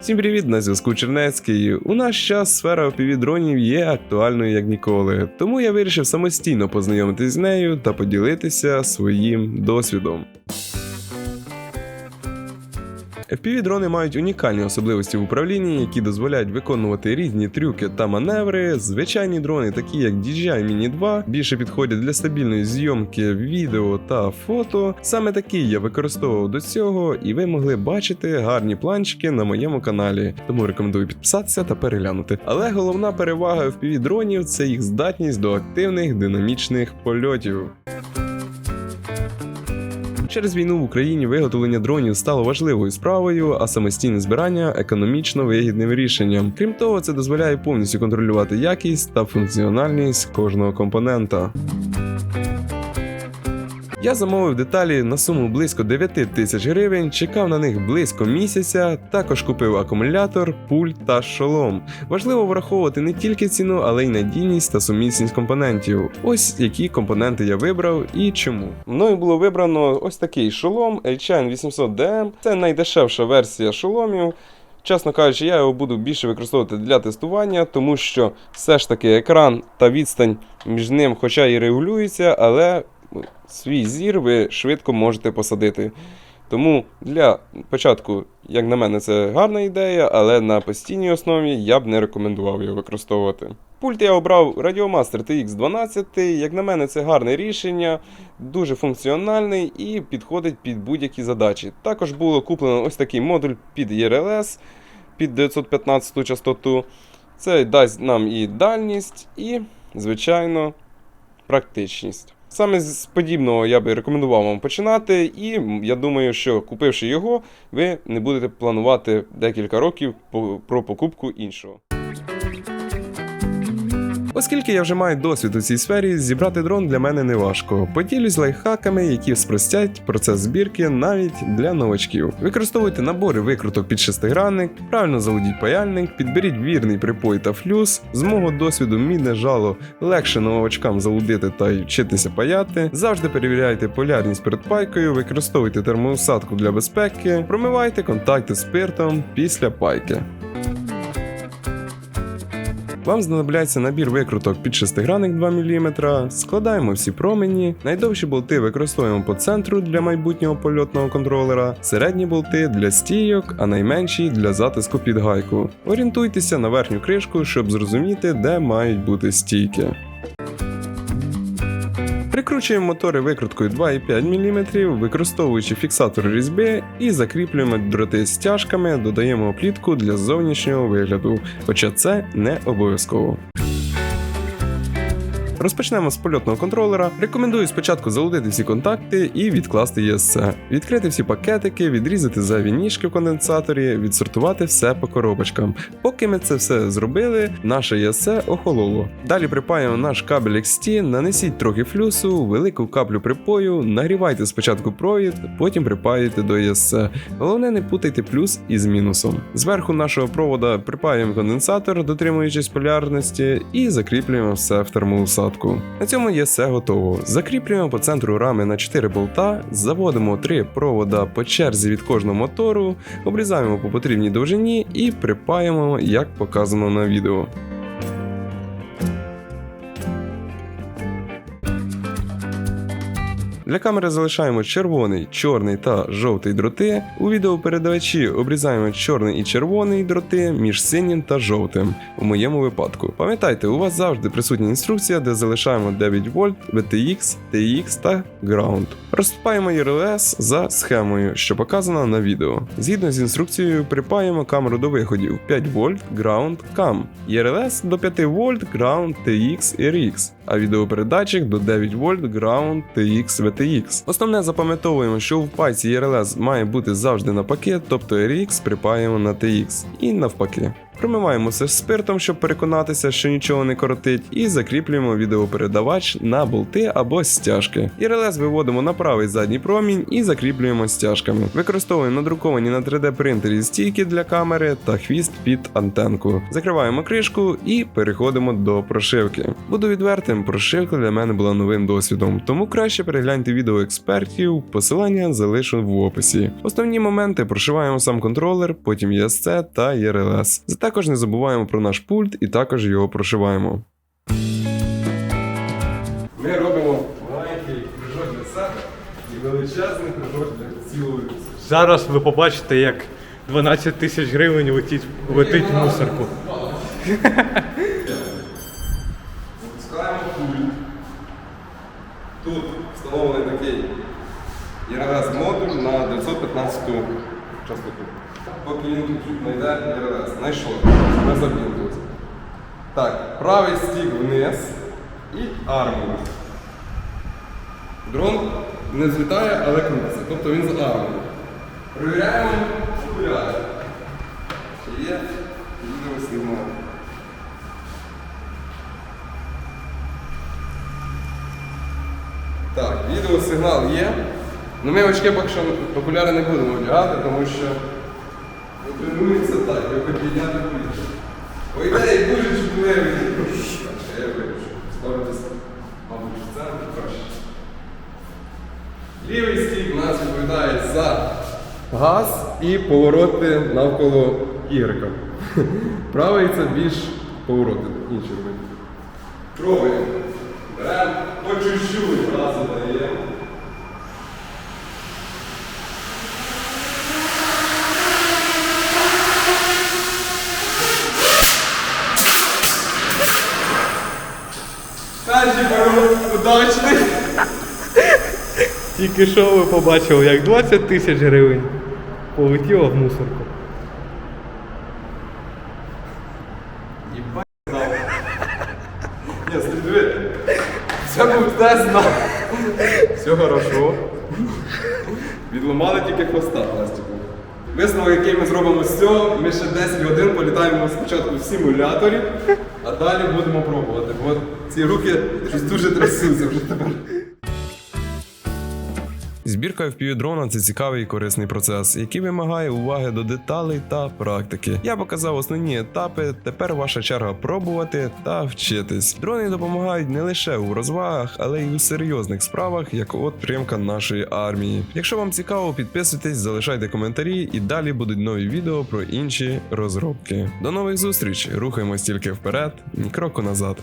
Всім привіт, на зв'язку Чернецький. У наш час сфера опівдронів є актуальною як ніколи, тому я вирішив самостійно познайомитись з нею та поділитися своїм досвідом. FPV-дрони мають унікальні особливості в управлінні, які дозволяють виконувати різні трюки та маневри. Звичайні дрони, такі як DJI Mini 2, більше підходять для стабільної зйомки відео та фото. Саме такі я використовував до цього, і ви могли бачити гарні планчики на моєму каналі. Тому рекомендую підписатися та переглянути. Але головна перевага FPV-дронів це їх здатність до активних динамічних польотів. Через війну в Україні виготовлення дронів стало важливою справою, а самостійне збирання економічно вигідним рішенням. Крім того, це дозволяє повністю контролювати якість та функціональність кожного компонента. Я замовив деталі на суму близько 9 тисяч гривень, чекав на них близько місяця, також купив акумулятор, пульт та шолом. Важливо враховувати не тільки ціну, але й надійність та сумісність компонентів. Ось які компоненти я вибрав і чому. Мною було вибрано ось такий шолом LCN 800DM. Це найдешевша версія шоломів. Чесно кажучи, я його буду більше використовувати для тестування, тому що все ж таки екран та відстань між ним, хоча і регулюється, але свій зір ви швидко можете посадити. Тому для початку, як на мене, це гарна ідея, але на постійній основі я б не рекомендував його використовувати. Пульт я обрав Radiomaster TX12. Як на мене, це гарне рішення, дуже функціональний і підходить під будь-які задачі. Також було куплено ось такий модуль під ERLS під 915 частоту. Це дасть нам і дальність, і, звичайно, практичність. Саме з подібного я би рекомендував вам починати, і я думаю, що купивши його, ви не будете планувати декілька років про покупку іншого. Оскільки я вже маю досвід у цій сфері, зібрати дрон для мене не важко. Поділюсь лайфхаками, які спростять процес збірки навіть для новачків. Використовуйте набори викруток під шестигранник, правильно заводіть паяльник, підберіть вірний припой та флюс. З мого досвіду мідне жало легше новачкам залудити та й вчитися паяти. Завжди перевіряйте полярність перед пайкою, використовуйте термоусадку для безпеки, промивайте контакти спиртом після пайки. Вам знадобляться набір викруток під шестигранник 2 мм, складаємо всі промені, найдовші болти використовуємо по центру для майбутнього польотного контролера, середні болти для стійок, а найменші для затиску під гайку. Орієнтуйтеся на верхню кришку, щоб зрозуміти, де мають бути стійки. Прикручуємо мотори викруткою 2,5 мм, використовуючи фіксатор різьби і закріплюємо дроти стяжками, додаємо оплітку для зовнішнього вигляду, хоча це не обов'язково. Розпочнемо з польотного контролера. Рекомендую спочатку залудити всі контакти і відкласти ESC. Відкрити всі пакетики, відрізати зайві ніжки в конденсаторі, відсортувати все по коробочкам. Поки ми це все зробили, наше ESC охололо. Далі припаємо наш кабель XT, нанесіть трохи флюсу, велику каплю припою, нагрівайте спочатку провід, потім припаюйте до ESC. Головне не путайте плюс із мінусом. Зверху нашого провода припаємо конденсатор, дотримуючись полярності, і закріплюємо все в термоусадку. На цьому є все готово. Закріплюємо по центру рами на 4 болта, заводимо 3 провода по черзі від кожного мотору, обрізаємо по потрібній довжині і припаємо, як показано на відео. Для камери залишаємо червоний, чорний та жовтий дроти. У відеопередавачі обрізаємо чорний і червоний дроти між синім та жовтим. У моєму випадку. Пам'ятайте, у вас завжди присутня інструкція, де залишаємо 9 вольт, VTX, TX та Ground. Розпаємо RLS за схемою, що показана на відео. Згідно з інструкцією, припаємо камеру до виходів 5 вольт, Ground, CAM, RLS до 5 вольт, Ground, TX RX, а відеопередатчик до 9 вольт, Ground, TX, VTX. Основне запам'ятовуємо, що в пайці RLS має бути завжди на пакет, тобто RX припаємо на TX і навпаки. Промиваємо все спиртом, щоб переконатися, що нічого не коротить, і закріплюємо відеопередавач на болти або стяжки. І релес виводимо на правий задній промінь і закріплюємо стяжками. Використовуємо надруковані на 3D принтері стійки для камери та хвіст під антенку. Закриваємо кришку і переходимо до прошивки. Буду відвертим, прошивка для мене була новим досвідом, тому краще перегляньте відео експертів, посилання залишу в описі. Основні моменти прошиваємо сам контролер, потім ESC та ERLS. Також не забуваємо про наш пульт і також його прошиваємо. Ми робимо маленький кружок для себе і величезний кружок для цілої. Зараз ви побачите, як 12 тисяч гривень летить, летить в мусорку. Запускаємо пульт. Тут встановлений такий ERLS модуль на 915 частоту. Поки він тут знайде ERLS. Знайшов. Ми забінтується. Так, правий стік вниз і армою. Дрон не злітає, але крутиться. Тобто він з армою. Провіряємо окуляри. Чи є відеосигнал. Так, відеосигнал є. Ну ми очки поки що окуляри не будемо одягати, тому що тренується так, його підняти буде. По ідеї дуже чутливий. Ще я вирішу. Ставитись, мабуть, центр краще. Лівий стік у нас відповідає за газ і повороти навколо ігрека. Правий це більш повороти, інші робити. Пробуємо. Беремо по чуть-чуть газу даємо. Перший поворот удачний. Тільки що ви побачили, як 20 тисяч гривень полетіло в мусорку. Єбать знав. Ні, диви. Це був тест на. Все хорошо. Відламали тільки хвоста пластику. Висновок, який ми зробимо з цього, ми ще 10 годин політаємо спочатку в симуляторі, а далі будемо пробувати. Бо ці руки дуже трясуться вже тепер. Збірка FPV-дрона це цікавий і корисний процес, який вимагає уваги до деталей та практики. Я показав основні етапи. Тепер ваша черга пробувати та вчитись. Дрони допомагають не лише у розвагах, але й у серйозних справах, як от підтримка нашої армії. Якщо вам цікаво, підписуйтесь, залишайте коментарі, і далі будуть нові відео про інші розробки. До нових зустріч! Рухаємось тільки вперед, ні кроку назад.